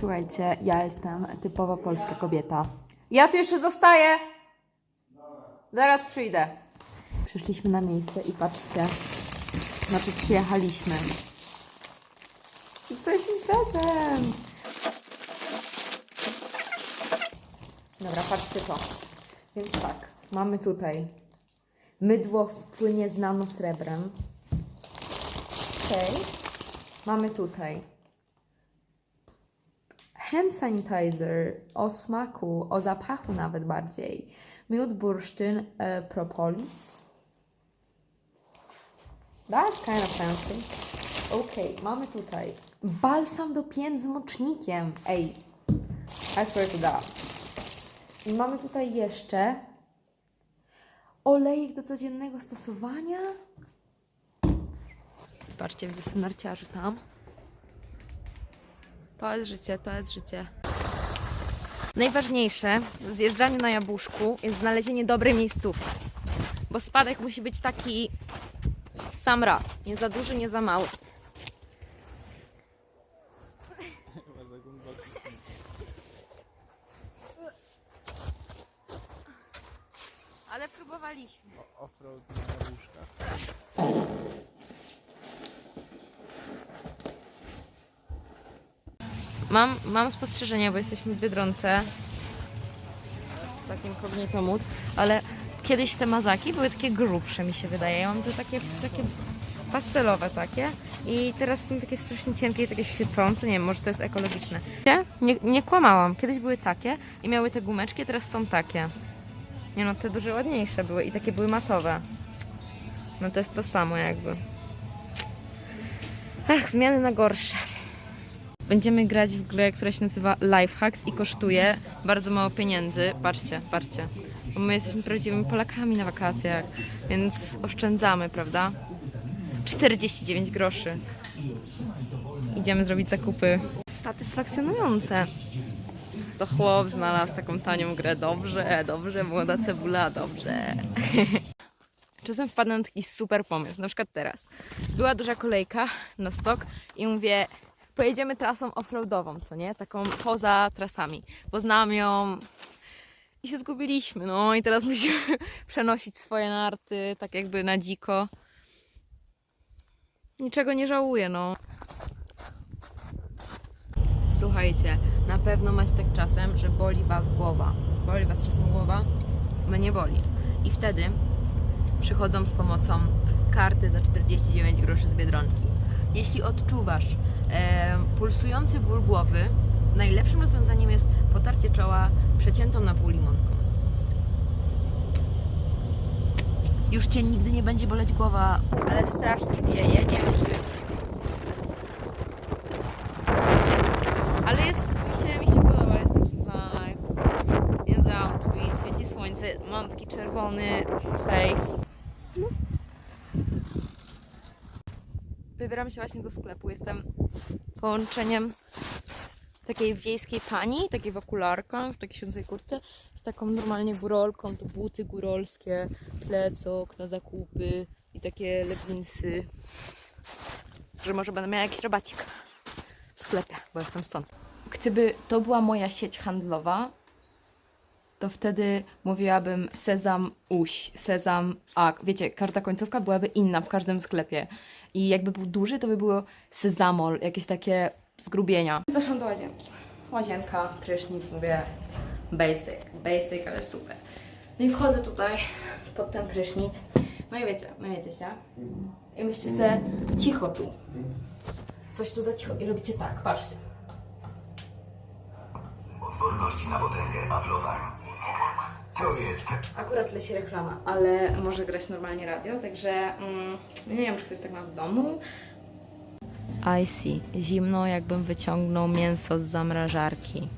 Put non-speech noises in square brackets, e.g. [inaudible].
Słuchajcie, ja jestem typowa polska kobieta. Ja tu jeszcze zostaję. Zaraz przyjdę. Przyszliśmy na miejsce i patrzcie. Znaczy przyjechaliśmy. Jesteśmy prezent. Dobra, patrzcie to. Więc tak, mamy tutaj mydło wpłynie z nanosrebrem. Okej. Mamy tutaj hand sanitizer o smaku, o zapachu nawet bardziej. Miód, bursztyn, e, propolis. That's kind of fancy. Okej, mamy tutaj balsam do pięt z mocznikiem. Ej, I swear to God. I mamy tutaj jeszcze olejek do codziennego stosowania. Patrzcie, widzę narciarzy tam. To jest życie, to jest życie. Najważniejsze w zjeżdżaniu na jabłuszku jest znalezienie dobrej miejscówki. Bo spadek musi być taki w sam raz. Nie za duży, nie za mały. Ale próbowaliśmy. Offroad na łóżkach. Mam, mam spostrzeżenia, bo jesteśmy w Biedronce. Takim kognito ale kiedyś te mazaki były takie grubsze, mi się wydaje. Ja mam te takie, takie pastelowe takie i teraz są takie strasznie cienkie i takie świecące. Nie wiem, może to jest ekologiczne. Nie? Nie, kłamałam. Kiedyś były takie i miały te gumeczki, teraz są takie. Nie no, te dużo ładniejsze były i takie były matowe. No to jest to samo jakby. Ach, zmiany na gorsze. Będziemy grać w grę, która się nazywa Lifehacks i kosztuje bardzo mało pieniędzy. Patrzcie, patrzcie. Bo my jesteśmy prawdziwymi Polakami na wakacjach, więc oszczędzamy, prawda? 49 groszy. Idziemy zrobić zakupy. Satysfakcjonujące. To chłop znalazł taką tanią grę. Dobrze, dobrze, młoda cebula, dobrze. [laughs] Czasem wpadnę na taki super pomysł. Na przykład teraz. Była duża kolejka na stok i mówię, pojedziemy trasą offroadową, co nie? Taką poza trasami. Poznałam ją i się zgubiliśmy, no i teraz [laughs] musimy przenosić swoje narty tak jakby na dziko. Niczego nie żałuję, no. Słuchajcie, na pewno macie tak czasem, że boli Was głowa. Boli Was czasem głowa? Mnie boli. I wtedy przychodzą z pomocą karty za 49 groszy z Biedronki. Jeśli odczuwasz pulsujący ból głowy, najlepszym rozwiązaniem jest potarcie czoła przeciętą na pół limonką. Już Cię nigdy nie będzie boleć głowa, ale strasznie wieje, nie wiem czy... Ale jest, mi się, mi się podoba, jest taki vibe. Jest outfit, świeci słońce, mam taki czerwony face. Wybieram się właśnie do sklepu. Jestem połączeniem takiej wiejskiej pani, takiej w okularkach, w takiej siedzącej kurtce, z taką normalnie górolką, to buty górolskie, plecok na zakupy i takie leginsy. Że może będę miała jakiś rabacik w sklepie, bo jestem stąd. Gdyby to była moja sieć handlowa, to wtedy mówiłabym sezam uś, sezam a. Wiecie, każda końcówka byłaby inna w każdym sklepie. I jakby był duży, to by było sezamol, jakieś takie zgrubienia. Weszłam do łazienki. Łazienka, prysznic, mówię basic, basic, ale super. No i wchodzę tutaj pod ten prysznic. No i wiecie, myjecie się. I myślicie sobie, cicho tu. Coś tu za cicho. I robicie tak, patrzcie. Odporności na potęgę Aflofarm. Co jest? Akurat leci reklama, ale może grać normalnie radio, także mm, nie wiem, czy ktoś tak ma w domu. I see. Zimno, jakbym wyciągnął mięso z zamrażarki.